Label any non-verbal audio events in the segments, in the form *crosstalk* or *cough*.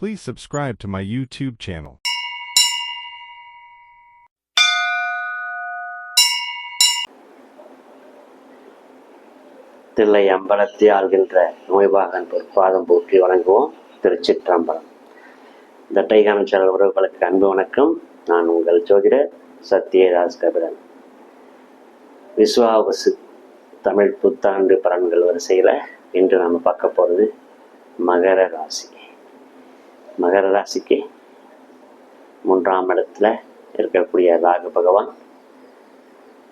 Please subscribe to my YouTube channel. Thillai அம்பலத்தை ஆள்கின்ற நோய்பாகன் பொற்பாதம் போற்றி வழங்குவோம் திருச்சிற்றம்பலம். இந்த டைகானம் சேனல் உறவுகளுக்கு அன்பு வணக்கம். நான் உங்கள் ஜோதிடர் சத்யதாஸ் கபிரன் விஸ்வாவசு தமிழ் புத்தாண்டு பலன்கள் வரிசையில் இன்று நம்ம பார்க்க போகிறது மகர ராசி. மகர ராசிக்கு மூன்றாம் இடத்துல இருக்கக்கூடிய ராகு பகவான்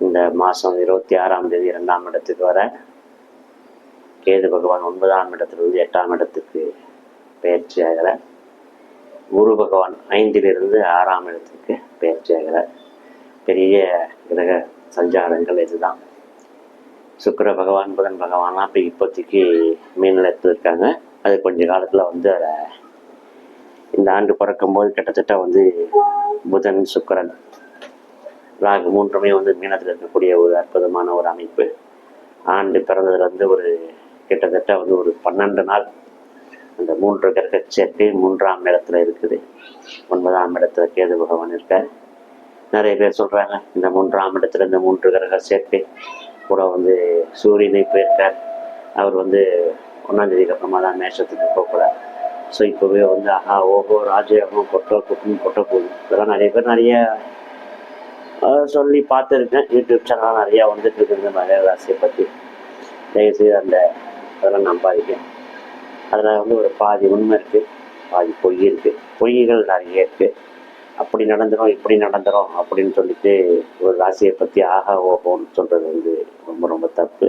இந்த மாதம் இருபத்தி ஆறாம் தேதி இரண்டாம் இடத்துக்கு வர கேது பகவான் ஒன்பதாம் இடத்திலிருந்து எட்டாம் இடத்துக்கு பயிற்சி ஆகிறார் குரு பகவான் ஐந்திலிருந்து ஆறாம் இடத்துக்கு பயிற்சி ஆகிறார் பெரிய கிரக சஞ்சாரங்கள் இதுதான். சுக்கர பகவான் புதன் பகவான்லாம் இப்போ இப்போதைக்கு மீனிலத்தில் இருக்காங்க. அது கொஞ்ச காலத்தில் வந்து அதை இந்த ஆண்டு பிறக்கும்போது கிட்டத்தட்ட வந்து புதன் சுக்கரன் ராகு மூன்றுமே வந்து மீனத்தில் இருக்கக்கூடிய ஒரு அற்புதமான ஒரு அமைப்பு. ஆண்டு பிறந்ததுலேருந்து ஒரு கிட்டத்தட்ட வந்து ஒரு பன்னெண்டு நாள் அந்த மூன்று கிரக சேர்க்கை மூன்றாம் இடத்துல இருக்குது. ஒன்பதாம் இடத்துல கேது பகவான் இருக்கார். நிறைய பேர் சொல்கிறாங்க இந்த மூன்றாம் இடத்துல இந்த மூன்று கிரக சேர்க்கை கூட வந்து சூரியனை போயிருக்கார். அவர் வந்து ஒன்றாந்தேதிக்கு அப்புறமா தான் மேஷத்துக்கு போகக்கூடாது ஸோ இப்போவே வந்து ஆஹா ஓஹோ ராஜயோகம் கொட்டோ குக்கும் கொட்ட போகுது. இதெல்லாம் நிறைய பேர் நிறைய சொல்லி பார்த்துருக்கேன். யூடியூப் சேனல்லாம் நிறையா வந்துட்டு இருக்குது இந்த மகர ராசியை பற்றி தயவுசெய்து அந்த அதெல்லாம் நம்பாதீங்க. அதில் வந்து ஒரு பாதி உண்மை இருக்குது பாதி பொய் இருக்குது பொய்கள் நிறைய இருக்குது அப்படி நடந்துடும் இப்படி நடந்துரும் அப்படின்னு சொல்லிட்டு ஒரு ராசியை பற்றி ஆஹா ஓஹோன்னு சொல்கிறது வந்து ரொம்ப ரொம்ப தப்பு.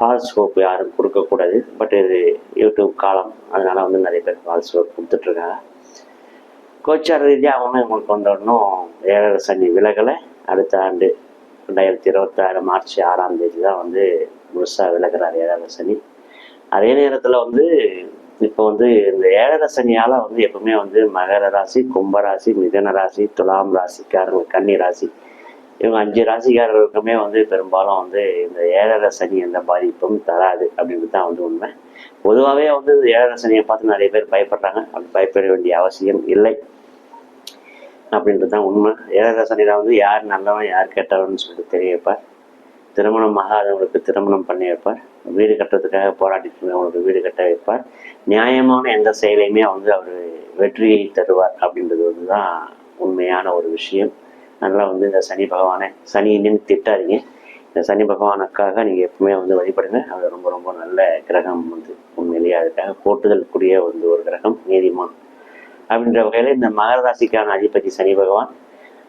ஃபால்ஸ் ஹோப் யாரும் கொடுக்கக்கூடாது. பட் இது யூடியூப் காலம். அதனால் வந்து நிறைய பேர் ஃபால்ஸ் ஹோப் கொடுத்துட்ருக்காங்க. கோச்சார் ரீதியாக அவங்க வந்த வந்தோடனும் ஏழரை சனி விலகலை. அடுத்த ஆண்டு ரெண்டாயிரத்தி இருபத்தாறு மார்ச் ஆறாம் தேதி தான் வந்து முழுசாக விலகிறார் ஏழரை சனி. அதே நேரத்தில் வந்து இப்போ வந்து இந்த ஏழரை சனியால் வந்து எப்பவுமே வந்து மகர ராசி கும்பராசி மிதன ராசி துலாம் ராசிக்காரங்க கன்னி ராசி இவங்க அஞ்சு ராசிக்காரர்களுக்குமே வந்து பெரும்பாலும் வந்து இந்த ஏழரை சனி எந்த பாதிப்பும் தராது அப்படின்றது தான் வந்து உண்மை. பொதுவாகவே வந்து இந்த ஏழரை சனியை பார்த்து நிறைய பேர் பயப்படுறாங்க. அப்படி பயப்பட வேண்டிய அவசியம் இல்லை அப்படின்றது தான் உண்மை. ஏழரை சனியில் வந்து யார் நல்லவன் யார் கெட்டவன் சொல்லிட்டு தெரிய வைப்பார் திருமணம் ஆகாதவங்களுக்கு திருமணம் பண்ணி வைப்பார். வீடு கட்டுறதுக்காக போராடிட்டு அவங்களுக்கு வீடு கட்ட வைப்பார். நியாயமான எந்த செயலையுமே வந்து அவர் வெற்றியை தருவார் அப்படின்றது வந்து தான் உண்மையான ஒரு விஷயம். நல்லா வந்து இந்த சனி பகவானை சனின்னு திட்டாதீங்க. இந்த சனி பகவானுக்காக நீங்கள் எப்பவுமே வந்து வழிபடுங்க. அது ரொம்ப ரொம்ப நல்ல கிரகம் வந்து உண்மையிலேயே அதுக்காக போட்டுதலுக்குரிய வந்து ஒரு கிரகம் நீதிமான். அப்படின்ற வகையில் இந்த மகர ராசிக்கான அதிபதி சனி பகவான்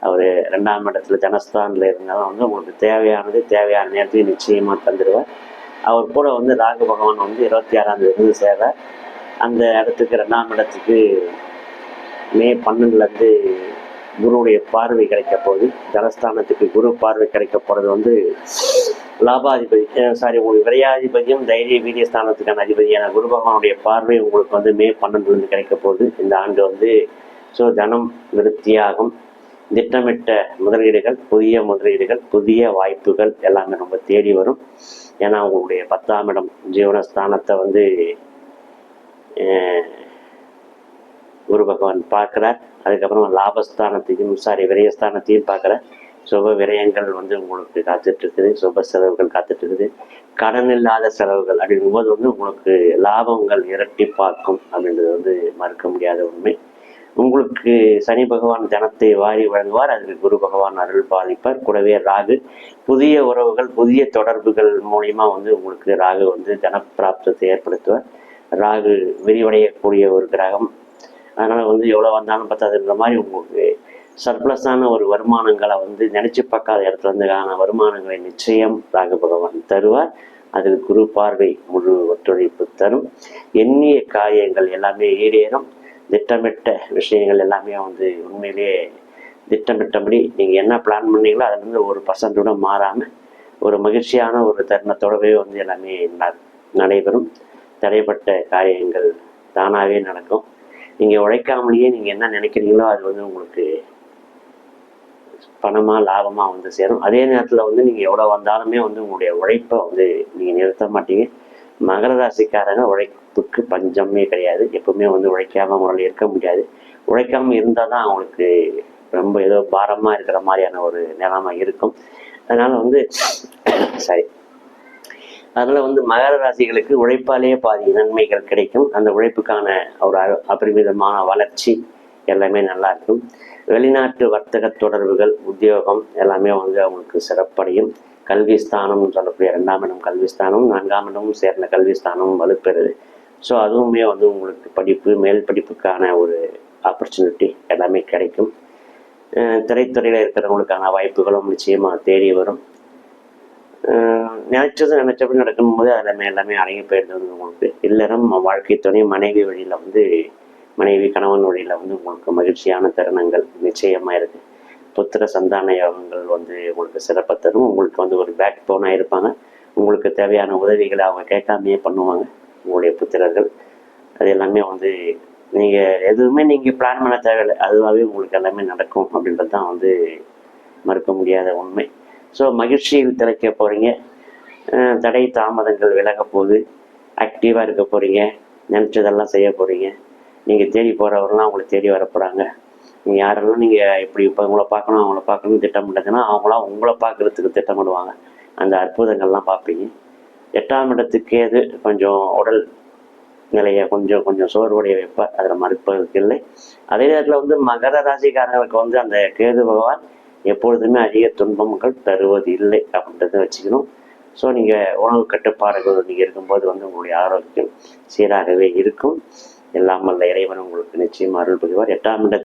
அவர் ரெண்டாம் இடத்துல ஜனஸ்தானில் இருந்தாலும் வந்து உங்களுக்கு தேவையானது தேவையான நேரத்துக்கு நிச்சயமாக தந்துடுவார். அவர் கூட வந்து ராகு பகவான் வந்து இருபத்தி ஆறாம் தேதி சேவை அந்த இடத்துக்கு ரெண்டாம் இடத்துக்கு மே பன்னெண்டுலேருந்து குருவுடைய பார்வை கிடைக்க போகுது. தனஸ்தானத்துக்கு குரு பார்வை கிடைக்க போகிறது வந்து லாபாதிபதி சாரி உங்களுக்கு விரையாதிபதியும் தைரிய வீரிய ஸ்தானத்துக்கான அதிபதியான குரு பகவானுடைய பார்வை உங்களுக்கு வந்து மே பன்னெண்டுலேருந்து கிடைக்க போகுது. இந்த ஆண்டு வந்து ஸோ தனம் விருத்தியாகும். திட்டமிட்ட முதலீடுகள் புதிய முதலீடுகள் புதிய வாய்ப்புகள் எல்லாமே ரொம்ப தேடி வரும். ஏன்னா உங்களுடைய பத்தாம் இடம் ஜீவனஸ்தானத்தை வந்து குரு பகவான் பார்க்குறார். அதுக்கப்புறம் லாபஸ்தானத்தையும் சாரி விரயஸ்தானத்தையும் பார்க்குறார். சுப விரயங்கள் வந்து உங்களுக்கு காத்துட்ருக்குது. சுப செலவுகள் காத்துட்ருக்குது. கடன் இல்லாத செலவுகள் அப்படிங்கும்போது வந்து உங்களுக்கு லாபங்கள் இரட்டிப்பாக்கும் அப்படின்றது வந்து மறுக்க முடியாத உண்மை. உங்களுக்கு சனி பகவான் தனத்தை வாரி வழங்குவார். அதுக்கு குரு பகவான் அருள் பாதிப்பார் கூடவே ராகு புதிய உறவுகள் புதிய தொடர்புகள் மூலியமா வந்து உங்களுக்கு ராகு வந்து தனப்பிராப்தத்தை ஏற்படுத்துவார். ராகு விரிவடையக்கூடிய ஒரு கிரகம். அதனால் வந்து எவ்வளோ வந்தாலும் பத்தாதுன்ற மாதிரி உங்களுக்கு சர்ப்ளஸான ஒரு வருமானங்களை வந்து நினச்சி பார்க்காத இடத்துல இருந்துக்கான வருமானங்களை நிச்சயம் ராகு பகவான் தருவார். அதில் குரு பார்வை முழு ஒத்துழைப்பு தரும். எண்ணிய காரியங்கள் எல்லாமே ஈடேறும். திட்டமிட்ட விஷயங்கள் எல்லாமே வந்து உண்மையிலேயே திட்டமிட்டபடி நீங்கள் என்ன பிளான் பண்ணீங்களோ அதுலேருந்து ஒரு பர்சன்ட்டோட மாறாமல் ஒரு மகிழ்ச்சியான ஒரு தருணத்தோடவே வந்து எல்லாமே ந- நடைபெறும். தடைப்பட்ட காரியங்கள் தானாகவே நடக்கும். நீங்கள் உழைக்காமலேயே நீங்கள் என்ன நினைக்கிறீங்களோ அது வந்து உங்களுக்கு பணமாக லாபமாக வந்து சேரும். அதே நேரத்தில் வந்து நீங்கள் எவ்வளோ வந்தாலுமே வந்து உங்களுடைய உழைப்பை வந்து நீங்கள் நிறுத்த மாட்டீங்க. மகர ராசிக்காரங்க உழைப்புக்கு பஞ்சமே கிடையாது. எப்பவுமே வந்து உழைக்காம அவங்களால இருக்க முடியாது. உழைக்காம இருந்தால் தான் அவங்களுக்கு ரொம்ப ஏதோ பாரமாக இருக்கிற மாதிரியான ஒரு நிலைமை இருக்கும். அதனால வந்து *coughs* சரி அதனால வந்து மகர ராசிகளுக்கு உழைப்பாலேயே பாதி நன்மைகள் கிடைக்கும். அந்த உழைப்புக்கான ஒரு அ- அபரிமிதமான வளர்ச்சி எல்லாமே நல்லா இருக்கும். வெளிநாட்டு வர்த்தக தொடர்புகள் உத்தியோகம் எல்லாமே வந்து அவங்களுக்கு சிறப்படையும். கல்வி ஸ்தானம்னு சொல்லக்கூடிய ரெண்டாம் இடம் கல்வி ஸ்தானம் நான்காம் இடமும் சேர்ந்த கல்வி ஸ்தானமும் வலுப்பெறுது. ஸோ அதுவுமே வந்து உங்களுக்கு படிப்பு மேல் படிப்புக்கான ஒரு ஆப்பர்ச்சுனிட்டி எல்லாமே கிடைக்கும். திரைத்துறையில் இருக்கிறவங்களுக்கான வாய்ப்புகளும் நிச்சயமாக தேடி வரும். நினைச்சது நினைச்சபடி நடக்கும்போது எல்லாமே எல்லாமே அடங்கி போயிடுது வந்து உங்களுக்கு. இல்லறம் வாழ்க்கை துணை மனைவி வழியில் வந்து மனைவி கணவன் வழியில் வந்து உங்களுக்கு மகிழ்ச்சியான தருணங்கள் நிச்சயமாக இருக்கு. புத்திர சந்தான யோகங்கள் வந்து உங்களுக்கு சிறப்பை தரும். உங்களுக்கு வந்து ஒரு பேக் போனாக இருப்பாங்க. உங்களுக்கு தேவையான உதவிகளை அவங்க கேட்காமையே பண்ணுவாங்க உங்களுடைய புத்திரர்கள். அது எல்லாமே வந்து நீங்கள் எதுவுமே நீங்கள் பிளான் பண்ண தேவையில்லை. அதுவாகவே உங்களுக்கு எல்லாமே நடக்கும் அப்படின்றது தான் வந்து மறுக்க முடியாத உண்மை. ஸோ மகிழ்ச்சியில் திளைக்க போகிறீங்க தடை தாமதங்கள் விலக போகுது. ஆக்டிவாக இருக்க போகிறீங்க நினச்சதெல்லாம் செய்ய போகிறீங்க நீங்கள் தேடி போகிறவரெல்லாம் அவங்கள தேடி வர போகிறாங்க நீங்கள் யாரெல்லாம் நீங்கள் இப்படி இப்போ உங்களை பார்க்கணும் அவங்கள பார்க்கணும் திட்டமிட்டதுன்னா அவங்களாம் உங்களை பார்க்குறதுக்கு திட்டமிடுவாங்க. அந்த அற்புதங்கள்லாம் பார்ப்பீங்க. எட்டாம் இடத்துக்கு எது கொஞ்சம் உடல் நிலையை கொஞ்சம் கொஞ்சம் சோர்வடைய வைப்பார் அதில் மறுப்பதற்கு இல்லை. அதே நேரத்தில் வந்து மகர ராசிக்காரங்களுக்கு வந்து அந்த கேது பகவான் எப்பொழுதுமே அதிக துன்பங்கள் தருவது இல்லை அப்படின்றத வச்சுக்கணும். ஸோ நீங்கள் உணவு கட்டுப்பாடுகள் நீங்கள் இருக்கும்போது வந்து உங்களுடைய ஆரோக்கியம் சீராகவே இருக்கும். எல்லாம் வல்ல இறைவன் உங்களுக்கு நிச்சயம் அருள் புரிவார். எட்டாம் இடத்தில்